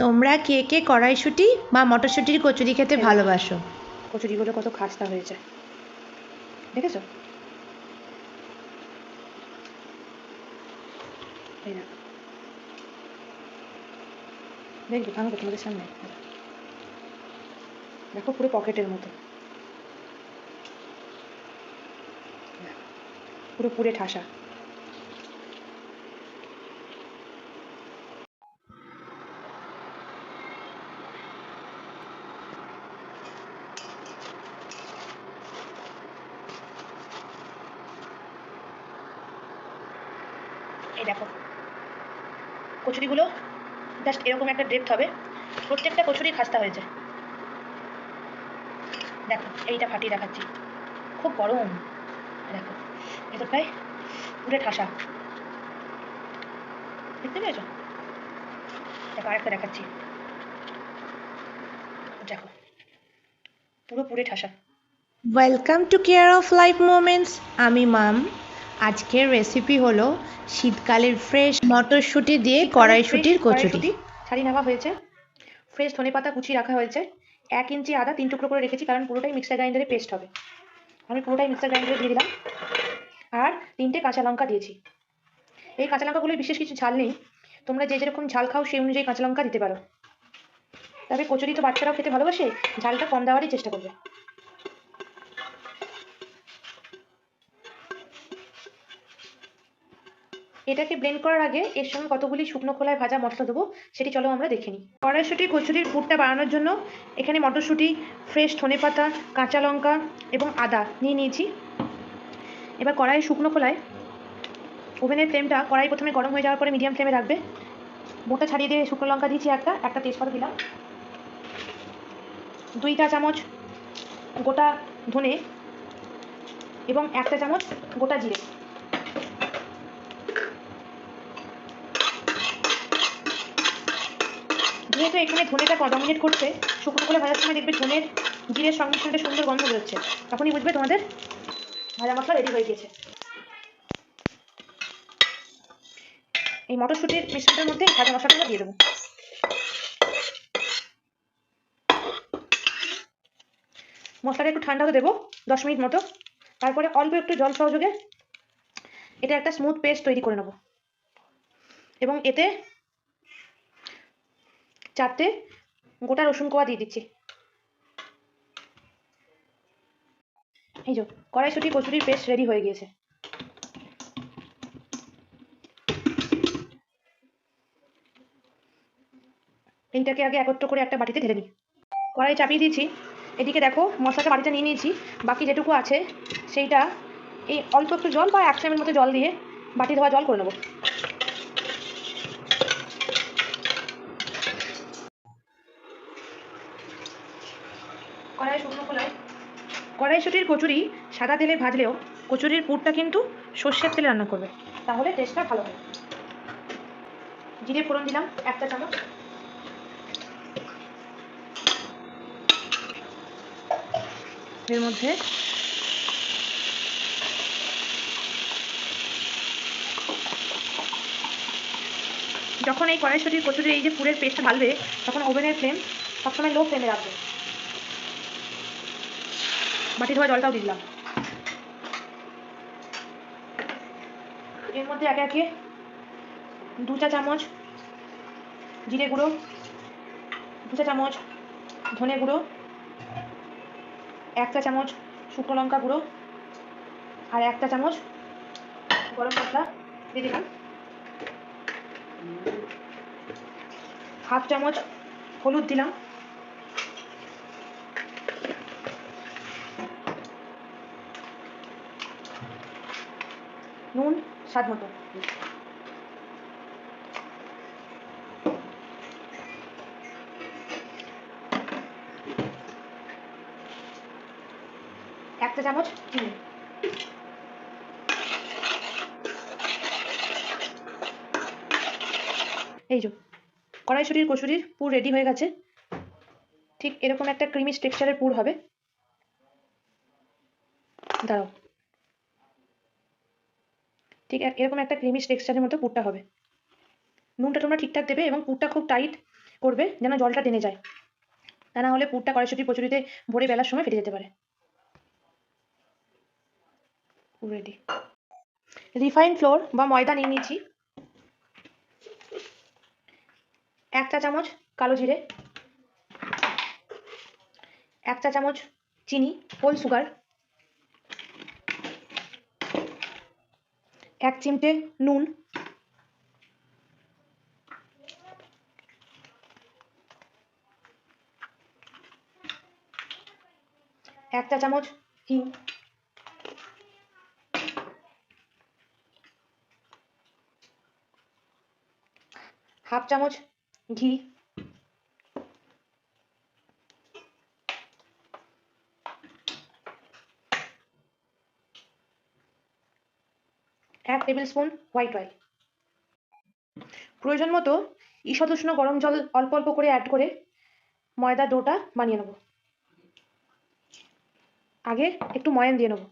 তোমরা কে কে কড়াইশুঁটি বা মটরশুঁটির কচুরি খেতে ভালোবাসো? কচুরিগুলো কত খাস্তা হয়েছে দেখেছ? এই দেখো দেখবে ভাঙবো তোমাদের সামনে। দেখো পুরো পকেটের মতো। পুরো পুরে ঠাসা। এই দেখো। কচুরিগুলো জাস্ট এরকম একটা ডেপথ হবে। প্রত্যেকটা কচুরি খাস্তা হয়েছে দেখো, এইটা ফাটিয়ে দেখাচ্ছি। খুব গরম। দেখো ভেতরটায় পুরো ঠাসা। দেখতে পেয়েছ? দেখো, আরেকটা দেখাচ্ছি। দেখো, পুরো পুরে ঠাসা। Welcome to care of life moments আমি মাম। আজকের রেসিপি হলো শীতকালের ফ্রেশ মটরশুঁটি দিয়ে কড়াইশুঁটির কচুরি। ছাড়ি নেওয়া হয়েছে। ফ্রেশ ধনে পাতা কুচি রাখা হয়েছে। এক ইঞ্চি আদা তিন টুকরো করে রেখেছি কারণ পুরোটাই মিক্সার গ্রাইন্ডারে পেস্ট হবে। আমি পুরোটাই মিক্সার গ্রাইন্ডারে দিয়ে দিলাম। আর তিনটে কাঁচা লঙ্কা দিয়েছি। এই কাঁচা লঙ্কাগুলোর বিশেষ কিছু ঝাল নেই। তোমরা যে যেরকম ঝাল খাও সেই অনুযায়ী কাঁচা লঙ্কা দিতে পারো। তবে কচুরি তো বাচ্চারাও খেতে ভালোবাসে ঝালটা কম দেওয়ারই চেষ্টা করবে। এটাকে ব্লেন্ড করার আগে এর সঙ্গে কতগুলি শুকনো খোলায় ভাজা মশলা দেবো, সেটি চলো আমরা দেখে নিই। কড়াইশুঁটি কচুরির পুরটা বানানোর জন্য এখানে মটরশুঁটি ফ্রেশ ধনেপাতা কাঁচা লঙ্কা এবং আদা নিয়ে নিয়েছি। এবার কড়াই শুকনো খোলায় ওভেনের ফ্লেমটা কড়াই প্রথমে গরম হয়ে যাওয়ার পরে মিডিয়াম ফ্লেমে রাখবে। বোটা ছাড়িয়ে দিয়ে শুকনো লঙ্কা দিয়েছি একটা একটা তেজপাতা দিলাম। দুইটা চামচ গোটা ধনে এবং একটা চামচ গোটা জিরে। যেহেতু এখানে ধনেটা ডমিনেট করছে, শুকনো করে ভাজার সময় দেখবে ধনের জিরের সংমিশ্রণটা সুন্দর গন্ধ বেরোচ্ছে। তখনই বুঝবে তোমাদের ভাজা মশলা রেডি হয়ে গেছে এই মটরশুঁটির মিশ্রণটার মধ্যে ভাজা মশলাটা দিয়ে দেবো। মশলাটা একটু ঠান্ডা হতে দেবো, দশ মিনিট মতো। তারপরে অল্প একটু জল সহযোগে এটা একটা স্মুথ পেস্ট তৈরি করে নেব। এবং এতে চারটে, গোটা রসুন কোয়া দিয়ে দিচ্ছি। এই যে, কড়াইশুটি, কচুরির পেস্ট রেডি হয়ে গিয়েছে। এইটাকে আগে একত্র করে একটা বাটিতে ঢেলে নিই। কড়াই চাপিয়ে দিয়েছি। এদিকে দেখো, মশলাটা বাড়িতে নিয়ে নিয়েছি। বাকি যেটুকু আছে, সেইটা এই অল্প একটু জল বা এক মতো জল দিয়ে বাটি ধোয়া জল করে নেব কড়াই শুকনো খোলায় কড়াইশুটির কচুরি সাদা তেলে ভাজলেও কচুরির পুরটা কিন্তু সর্ষের তেলে রান্না করবে। তাহলে টেস্টটা ভালো হবে। জিরে ফোড়ন দিলাম একটা চামচ। এর মধ্যে যখন এই কড়াইশুটির কচুরির এই যে পুরের পেস্টটা ঢালবে, তখন ওভেনের ফ্লেম সবসময় লো ফ্লেমে রাখবে। বাটি ধোয়া জলটাও দিয়ে দিলাম। এর মধ্যে একে একে দু চা চামচ জিরে গুঁড়ো, দু চা চামচ ধনে গুঁড়ো, এক চা চামচ শুকনো লঙ্কা গুঁড়ো আর একটা চামচ গরম মশলা দিয়ে দিলাম। হাফ চামচ হলুদ দিলাম। নুন, স্বাদ মতো। একটা চামচ চিনি। এই যে, কড়াইশুটির কচুরির পুর রেডি হয়ে গেছে। ঠিক এরকম একটা ক্রিমি টেক্সচারের পুর হবে। দাঁড়াও। ঠিক এরকম একটা ক্রিমি টেক্সচারের মতো পুরটা হবে। নুনটা তোমরা ঠিকঠাক দেবে এবং পুরটা খুব টাইট করবে যেন জলটা টেনে যায়। তা না হলে পুরটা কড়াইশুটি কচুরিতে ভরে বেলার সময় ফেটে যেতে পারে। রেডি রিফাইন ফ্লোর বা ময়দা নিয়ে নিয়েছি এক চা চামচ কালো জিরে। এক চা চামচ চিনি হোল সুগার এক চিমটে নুন। এক চা চামচ হিং হাফ চামচ ঘি এক টেবিল হোয়াইট অয়েল। প্রয়োজন মতো ঈষদ উষ্ণ গরম জল অল্প অল্প করে অ্যাড করে ময়দা ডোটা বানিয়ে নেব। আগে একটু ময়ান দিয়ে নেব।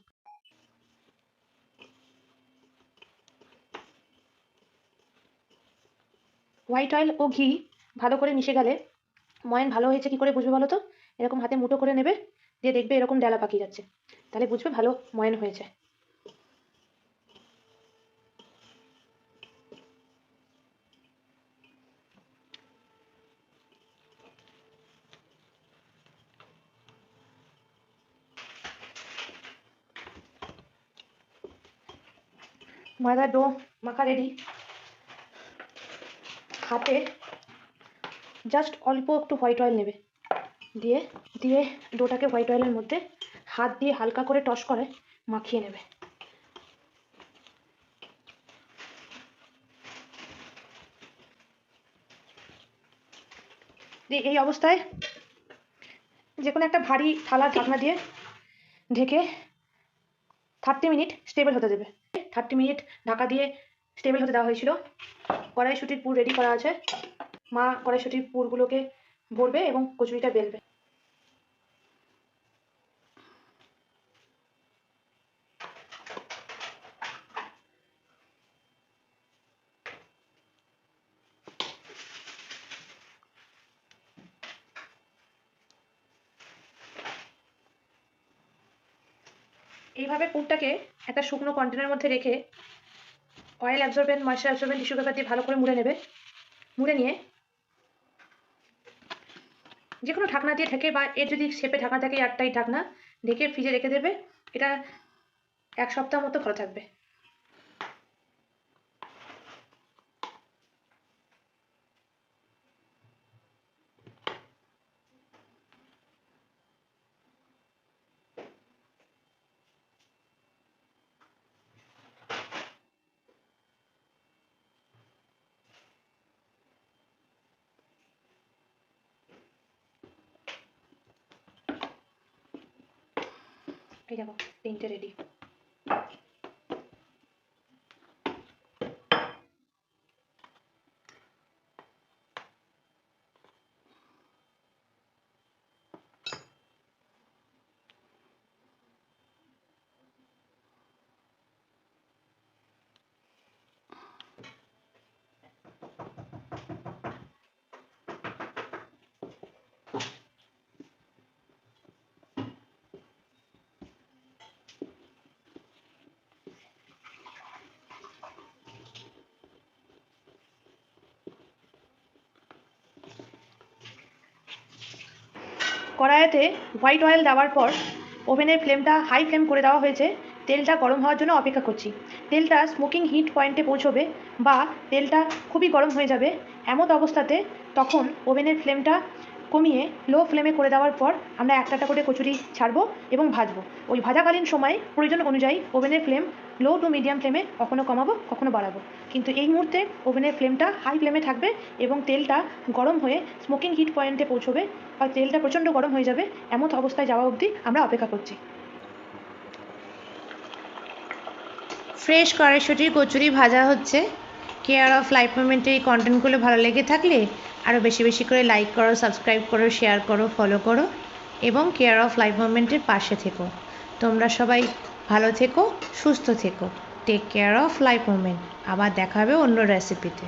হোয়াইট অয়েল ও ঘি ভালো করে মিশে গেলে ময়ান ভালো হয়েছে কি করে বুঝবে বলো তো? এরকম হাতে মুঠো করে নেবে, দিয়ে দেখবে এরকম ডেলা পাকিয়ে যাচ্ছে। তাহলে বুঝবে ভালো ময়ান হয়েছে। ময়দার ডো মাখা রেডি হাতে জাস্ট অল্প একটু হোয়াইট অয়েল নেবে। দিয়ে দিয়ে ডোটাকে হোয়াইট অয়েলের মধ্যে হাত দিয়ে হালকা করে টস করে মাখিয়ে নেবে। দিয়ে এই অবস্থায় যে কোনো একটা ভারী থালার ঢাকনা দিয়ে ঢেকে থার্টি মিনিট স্টেবল হতে দেবে। থার্টি মিনিট ঢাকা দিয়ে স্টেবল হতে দেওয়া হয়েছিল। কড়াইশুটির পুর রেডি করা আছে। মা কড়াইশুটির পুরগুলোকে ভরবে এবং কচুরিটা বেলবে। এইভাবে পুরটাকে একটা শুকনো কন্টেনারের মধ্যে রেখে oil absorbent moisture absorbent tissue paper দিয়ে ভালো করে মুড়ে নেবে। মুড়ে নিয়ে যে কোনো ঢাকনা দিয়ে ঢেকে বা এর যদি শেপে ঢাকনা থাকে এয়ারটাইট ঢাকনা, ঢেকে ফ্রিজে রেখে দেবে। এটা এক সপ্তাহ মতো ভালো থাকবে। এই দেখো তিনটে রেডি কড়াইতে হোয়াইট অয়েল দেওয়ার পর ওভেনের ফ্লেমটা হাই ফ্লেম করে দেওয়া হয়েছে। তেলটা গরম হওয়ার জন্য অপেক্ষা করছি। তেলটা স্মোকিং হিট পয়েন্টে পৌঁছবে বা তেলটা খুবই গরম হয়ে যাবে এমত অবস্থাতে তখন ওভেনের ফ্লেমটা কমিয়ে লো ফ্লেমে করে দেওয়ার পর আমরা একটা একটা করে কচুরি ছাড়বো এবং ভাজবো। ওই ভাজাকালীন সময়ে প্রয়োজন অনুযায়ী ওভেনের ফ্লেম লো টু মিডিয়াম ফ্লেমে কখনো কমাবো, কখনো বাড়াবো। কিন্তু এই মুহূর্তে ওভেনের ফ্লেমটা হাই ফ্লেমে থাকবে এবং তেলটা গরম হয়ে স্মোকিং হিট পয়েন্টে পৌঁছবে বা তেলটা প্রচণ্ড গরম হয়ে যাবে এমন অবস্থায় যাওয়া অবধি আমরা অপেক্ষা করছি। ফ্রেশ কড়াইশুটির কচুরি ভাজা হচ্ছে। কেয়ার অফ লাইফ মুভমেন্টের এই কন্টেন্টগুলো ভালো লেগে থাকলে আরও বেশি বেশি করে লাইক করো সাবস্ক্রাইব করো শেয়ার করো ফলো করো এবং কেয়ার অফ লাইফ মুভমেন্টের পাশে থেকো। তোমরা সবাই ভালো থেকো, সুস্থ থেকো। Take care of life movement আবার দেখাবে অন্য রেসিপিতে